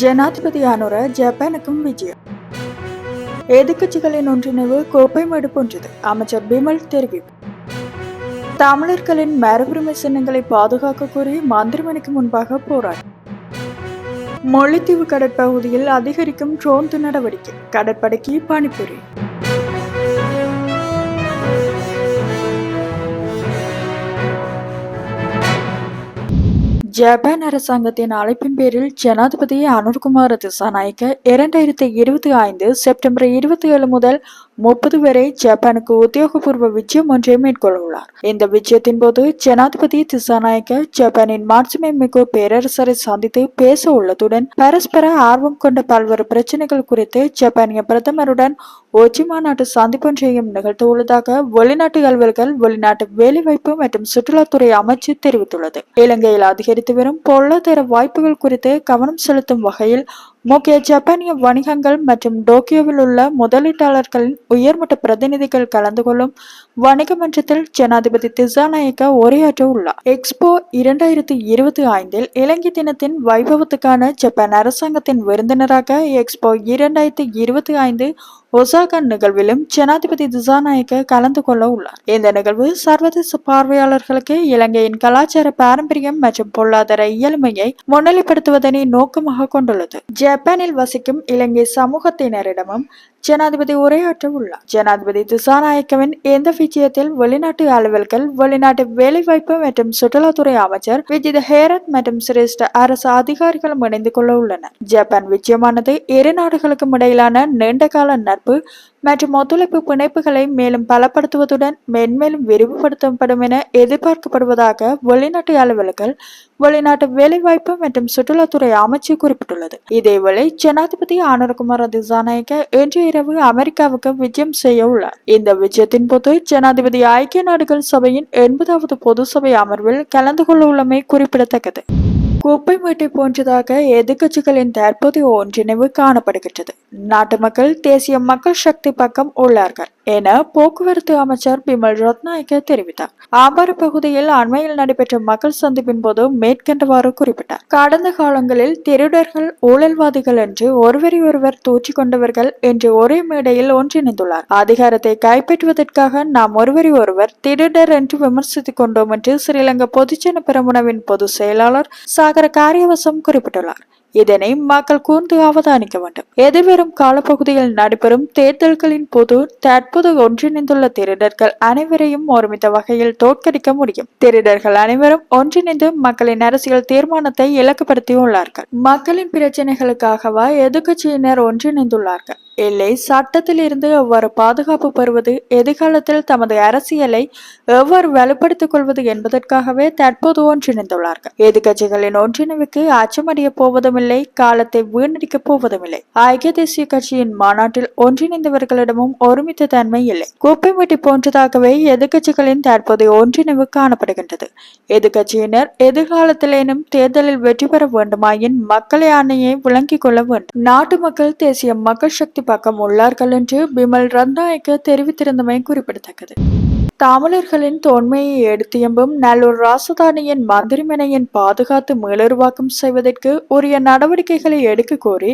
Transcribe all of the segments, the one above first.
ஜனாதிபதியானோர ஜப்பானுக்கும் விஜயம். எதிர்கட்சிகளின் ஒன்றிணைவு கோப்பை மடுப்பொன்றது அமைச்சர் பிமல் தெரிவிப்பு. தமிழர்களின் மரபுரிமை சின்னங்களை பாதுகாக்க கோரி மந்திரிமனைக்கு முன்பாக போராட்டம். மொழித்தீவு கடற்பகுதியில் அதிகரிக்கும் ட்ரோன் நடவடிக்கை கடற்படைக்கு பணிபுரி. ஜப்பான் அரசாங்கத்தின் அழைப்பின் பேரில் ஜனாதிபதி அனுர்குமார் திசாநாயக்க இரண்டாயிரத்தி இருபத்தி ஐந்து செப்டம்பர் இருபத்தி ஏழு முதல் முப்பது வரை ஜப்பானுக்கு உத்தியோகபூர்வ விஜயம் ஒன்றை மேற்கொள்ள உள்ளார் இந்த விஜயத்தின் போது ஜனாதிபதி திசாநாயக்க ஜப்பானின் மாட்சிமை மிகு பேரரசரை சந்தித்து பேச உள்ளதுடன் பரஸ்பர ஆர்வம் கொண்ட பல்வேறு பிரச்சனைகள் குறித்து ஜப்பானிய பிரதமருடன் ஒஜி மாநாட்டு சந்திப்பொன்றையும் நிகழ்த்த உள்ளதாக வெளிநாட்டு அலுவல்கள் வெளிநாட்டு வேலைவாய்ப்பு மற்றும் சுற்றுலாத்துறை அமைச்சு தெரிவித்துள்ளது. இலங்கையில் அதிகரித்து வரும் பொருளாதார வாய்ப்புகள் குறித்து கவனம் செலுத்தும் வகையில் முக்கிய ஜப்பானிய வணிகங்கள் மற்றும் டோக்கியோவில் உள்ள முதலீட்டாளர்களின் உயர்மட்ட பிரதிநிதிகள் கலந்து கொள்ளும் வணிக மன்றத்தில் ஜனாதிபதி திசாநாயக்க உரையாற்ற உள்ளார் எக்ஸ்போ இரண்டாயிரத்தி இருபத்தி ஐந்தில் இலங்கை தினத்தின் வைபவத்துக்கான ஜப்பான் அரசாங்கத்தின் விருந்தினராக எக்ஸ்போ இரண்டாயிரத்தி இருபத்தி ஐந்து ஒசாகா நிகழ்விலும் ஜனாதிபதி திசாநாயக்க கலந்து கொள்ள உள்ளார். இந்த நிகழ்வு சர்வதேச பார்வையாளர்களுக்கு இலங்கையின் கலாச்சார பாரம்பரியம் மற்றும் பொருளாதார இயலுமையை முன்னிலைப்படுத்துவதனை நோக்கமாக கொண்டுள்ளது. ஜப்பானில் வசிக்கும் இலங்கை சமூகத்தினரிடமும் ஜனாதிபதி உரையாற்ற உள்ளார். ஜனாதிபதி திசாநாயக்கவின் இந்த விஜயத்தில் வெளிநாட்டு அலுவல்கள் வெளிநாட்டு வேலைவாய்ப்பு மற்றும் சுற்றுலாத்துறை அமைச்சர் விஜித ஹேரத் மற்றும் சிரேஷ்ட அரசு அதிகாரிகளும் இணைந்து கொள்ள உள்ளனர். ஜப்பான் விஜயமானது இரு நாடுகளுக்கும் இடையிலான நீண்டகால நட்பு மற்றும் ஒத்துழைப்பு பிணைப்புகளை மேலும் பலப்படுத்துவதுடன் மென்மேலும் விரிவுபடுத்தப்படும் என எதிர்பார்க்கப்படுவதாக வெளிநாட்டு அலுவல்கள் வெளிநாட்டு வேலைவாய்ப்பு மற்றும் சுற்றுலாத்துறை அமைச்சு குறிப்பிட்டுள்ளது. இதேவேளை ஜனாதிபதி ஆனர்குமார் திசாநாயக்க இன்றைய இரவு அமெரிக்காவுக்கு விஜயம் செய்ய உள்ளார். இந்த விஜயத்தின் போது ஜனாதிபதி ஐக்கிய நாடுகள் சபையின் எண்பதாவது பொது சபை அமர்வில் கலந்து கொள்ள உள்ளமை குறிப்பிடத்தக்கது. குப்பை மேட்டை போன்றதாக எதிர்க்கட்சிகளின் தற்போதைய ஒன்றிணைவு காணப்படுகின்றது. நாட்டு மக்கள் தேசிய மக்கள் சக்தி பக்கம் உள்ளார்கள். என போக்குவரத்து அமைச்சர் பிமல் ரத்நாயக்க தெரிவித்தார். ஆம்பாறு பகுதியில் அண்மையில் நடைபெற்ற மக்கள் சந்திப்பின் போது மேற்கண்டவாறு குறிப்பிட்டார். கடந்த காலங்களில் திருடர்கள் ஊழல்வாதிகள் என்று ஒருவரை ஒருவர் தூற்றிக் கொண்டவர்கள் என்று ஒரே மேடையில் ஒன்றிணைந்துள்ளார். அதிகாரத்தை கைப்பற்றுவதற்காக நாம் ஒருவரை ஒருவர் திருடர் என்று விமர்சித்துக் கொண்டோம் என்று ஸ்ரீலங்கா பொதுஜன பெரமுனவின் பொதுச் செயலாளர் சாகர காரியவசம் குறிப்பிட்டுள்ளார். இதனை மக்கள் கூர்ந்து அவதானிக்க வேண்டும். எதிர்வரும் காலப்பகுதியில் நடைபெறும் தேர்தல்களின் போது தற்போது ஒன்றிணைந்துள்ள திருடர்கள் அனைவரையும் ஒருமித்த வகையில் தோற்கடிக்க முடியும். திருடர்கள் அனைவரும் ஒன்றிணைந்து மக்களின் அரசியல் தீர்மானத்தை இலக்குப்படுத்தியுள்ளார்கள். மக்களின் பிரச்சனைகளுக்காகவா எதிர்க்கட்சியினர் ஒன்றிணைந்துள்ளார்கள்? இல்லை சட்டத்திலிருந்து எவ்வாறு பாதுகாப்பு பெறுவது எதிர்காலத்தில் தமது அரசியலை எவ்வாறு வலுப்படுத்திக் கொள்வது என்பதற்காகவே தற்போது ஒன்றிணைந்துள்ளார்கள். எதிர்கட்சிகளின் ஒன்றிணைவுக்கு அச்சமடைய போவதுமில்லை காலத்தை வீணடிக்கப் போவதுமில்லை. ஐக்கிய தேசிய கட்சியின் மாநாட்டில் ஒன்றிணைந்தவர்களிடமும் ஒருமித்த தன்மை இல்லை. குப்பைமட்டி போன்றதாகவே எதிர்கட்சிகளின் தற்போதைய ஒன்றிணைவு காணப்படுகின்றது. எதிர்கட்சியினர் எதிர்காலத்திலேனும் தேர்தலில் வெற்றி பெற வேண்டுமாயின் மக்களை ஆணையை விளங்கிக் கொள்ள வேண்டும். நாட்டு மக்கள் தேசிய மக்கள் சக்தி பக்கம் உள்ளார்கள் என்று பிமல் ரத்நாயக்க தெரிவித்திருந்தமை குறிப்பிடத்தக்கது. தமிழர்களின் தொன்மையை எடுத்தியம்பும் நல்லூர் ராசதானியின் மந்திரிமனையின் பாதுகாத்து மீளுருவாக்கம் செய்வதற்கு உரிய நடவடிக்கைகளை எடுக்க கோரி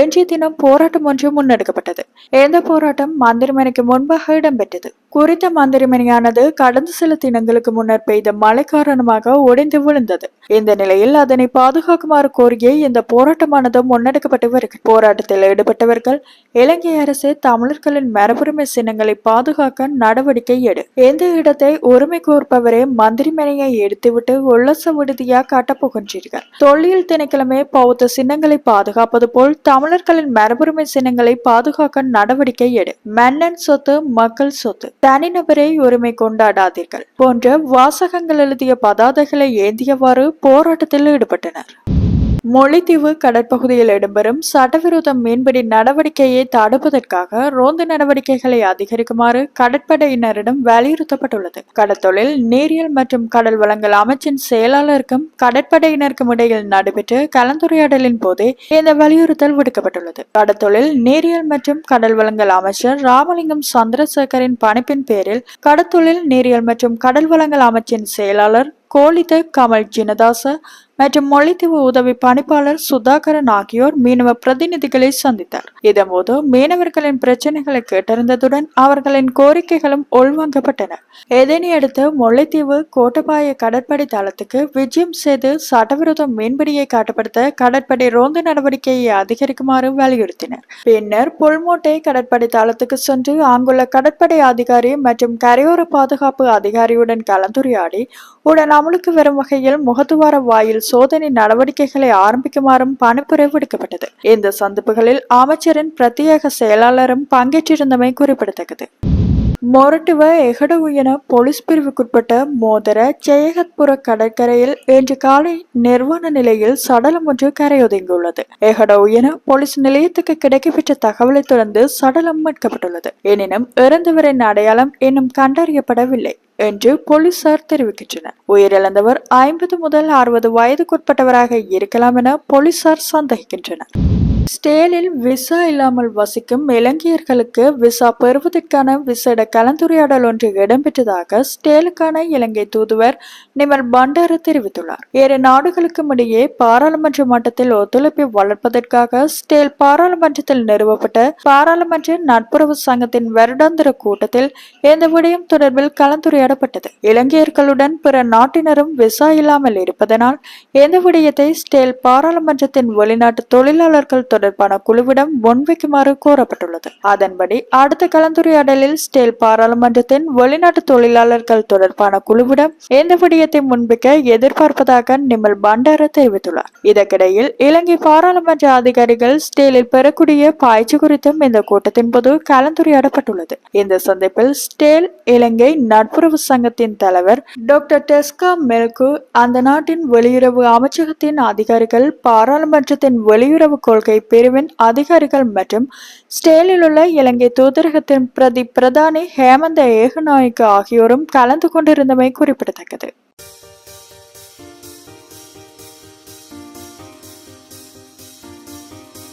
இன்றைய தினம் போராட்டம் ஒன்று முன்னெடுக்கப்பட்டது. இந்த போராட்டம் மந்திரிமனைக்கு முன்பாக இடம்பெற்றது. குறித்த மந்திரிமனையானது கடந்த சில தினங்களுக்கு முன்னர் பெய்த மழை காரணமாக உடைந்து விழுந்தது. இந்த நிலையில் அதனை பாதுகாக்குமாறு கோரியே இந்த போராட்டமானது முன்னெடுக்கப்பட்டு வருகிறது. போராட்டத்தில் ஈடுபட்டவர்கள் இலங்கை அரசு தமிழர்களின் மரபுரிமை சின்னங்களை பாதுகாக்க நடவடிக்கை எடு எந்த இடத்தை உரிமை கோர்ப்பவரே மந்திரிமனையை எடுத்துவிட்டு உல்லச விடுதியா காட்டப்போகின்றீர்கள் தொல்லியல் திணைக்கிழமை பௌத்த சின்னங்களை பாதுகாப்பது போல் தமிழர்களின் மரபுரிமை சின்னங்களை பாதுகாக்க நடவடிக்கை எடு. மன்னன் சொத்து மக்கள் சொத்து. தனிநபரை உரிமை கொண்டாடாதீர்கள். போன்ற வாசகங்கள் எழுதிய பதாதைகளை ஏந்தியவாறு போராட்டத்தில் ஈடுபட்டனர். மொழித்தீவு கடற்பகுதியில் இடம்பெறும் சட்டவிரோத மீன்பிடி நடவடிக்கையை தடுப்பதற்காக ரோந்து நடவடிக்கைகளை அதிகரிக்குமாறு கடற்படையினரிடம் வலியுறுத்தப்பட்டுள்ளது. கடற்தொழில் நீரியல் மற்றும் கடல் வளங்கள் அமைச்சின் செயலாளருக்கும் கடற்படையினருக்கும் இடையில் நடைபெற்ற கலந்துரையாடலின் போதே இந்த வலியுறுத்தல் விடுக்கப்பட்டுள்ளது. கடற்தொழில் நீரியல் மற்றும் கடல் வளங்கள் அமைச்சர் ராமலிங்கம் சந்திரசேகரின் பணிப்பின் பேரில் கடற்தொழில் நீரியல் மற்றும் கடல் வளங்கள் அமைச்சின் செயலாளர் கோலித கமல் ஜினதாச மற்றும் மொழித்தீவு உதவி பணிப்பாளர் சுதாகரன் ஆகியோர் மீனவ பிரதிநிதிகளை சந்தித்தார். இதன்போது மீனவர்களின் பிரச்சனைகளை கேட்டறிந்ததுடன் அவர்களின் கோரிக்கைகளும் உள்வாங்கப்பட்டன இதனையடுத்து முல்லைத்தீவு கோட்டபாய கடற்படை தளத்துக்கு விஜயம் செய்து சட்டவிரோத மீன்பிடியை காட்டுப்படுத்த கடற்படை ரோந்து நடவடிக்கையை அதிகரிக்குமாறு வலியுறுத்தினர். பின்னர் புல்மோட்டை கடற்படை தளத்துக்கு சென்று அங்குள்ள கடற்படை அதிகாரி மற்றும் கரையோர பாதுகாப்பு அதிகாரியுடன் கலந்துரையாடி உடன் அமலுக்கு வரும் வகையில் முகத்துவார வாயில் சோதனை நடவடிக்கைகளை ஆரம்பிக்குமாறும் பணிப்புரை விடுக்கப்பட்டது. இந்த சந்திப்புகளில் அமைச்சரின் பிரத்யேக செயலாளரும் பங்கேற்றிருந்தமை குறிப்பிடத்தக்கது. மொரட்டுவ எகடவு என போலீஸ் பிரிவுக்குட்பட்ட மோதர ஜெயகத்புர கடற்கரையில் இன்று காலை நிர்வாண நிலையில் சடலம் ஒன்று கரையொதுங்கியுள்ளது. எகடவு என போலீஸ் நிலையத்துக்கு கிடைக்கப்பெற்ற தகவலை தொடர்ந்து சடலம் மீட்கப்பட்டுள்ளது. எனினும் இறந்தவரின் அடையாளம் இன்னும் கண்டறியப்படவில்லை. என்று போலீசார் தெரிவிக்கின்றனர். உயிரிழந்தவர் ஐம்பது முதல் அறுபது வயதுக்குட்பட்டவராக இருக்கலாம் என போலீசார் சந்தேகிக்கின்றனர். ஸ்டேலில் விசா இல்லாமல் வசிக்கும் இலங்கையர்களுக்கு விசா பெறுவதற்கான விசேட கலந்துரையாடல் ஒன்று இடம்பெற்றதாக ஸ்டேலுக்கான இலங்கை தூதுவர் நிமல் பண்டார தெரிவித்துள்ளார். இரு நாடுகளுக்கும் இடையே பாராளுமன்ற மட்டத்தில் ஒத்துழைப்பை வளர்ப்பதற்காக ஸ்டேல் பாராளுமன்றத்தில் நிறுவப்பட்ட பாராளுமன்ற நட்புறவு சங்கத்தின் வருடாந்திர கூட்டத்தில் இந்த விடயம் தொடர்பில் கலந்துரையாடப்பட்டது. இலங்கையர்களுடன் பிற நாட்டினரும் விசா இல்லாமல் இருப்பதனால் இந்த விடயத்தை ஸ்டேல் பாராளுமன்றத்தின் வெளிநாட்டு தொழிலாளர்கள் தொடர்பான குழுவிடம் முன்வைக்குமாறு கோரப்பட்டுள்ளது. அதன்படி அடுத்த கலந்துரையாடலில் ஸ்டேல் பாராளுமன்றத்தின் வெளிநாட்டு தொழிலாளர்கள் தொடர்பான குழுவிடம் இந்த விடயத்தை முன்வைக்க எதிர்பார்ப்பதாக நிமல் பண்டார தெரிவித்துள்ளார். இதற்கிடையில் இலங்கை பாராளுமன்ற அதிகாரிகள் ஸ்டேலில் பெறக்கூடிய பாய்ச்சி குறித்தும் இந்த கூட்டத்தின் போது கலந்துரையாடப்பட்டுள்ளது. இந்த சந்திப்பில் ஸ்டேல் இலங்கை நட்புறவு சங்கத்தின் தலைவர் டாக்டர் டெஸ்கா மெல்கு அந்த நாட்டின் வெளியுறவு அமைச்சகத்தின் அதிகாரிகள் பாராளுமன்றத்தின் வெளியுறவு கொள்கை பிரிவின் அதிகாரிகள் மற்றும் ஸ்டேலிலுள்ள இலங்கை தூதரகத்தின் பிரதி பிரதானி ஹேமந்த ஏகநாயக்கு ஆகியோரும் கலந்து கொண்டிருந்தமை குறிப்பிடத்தக்கது.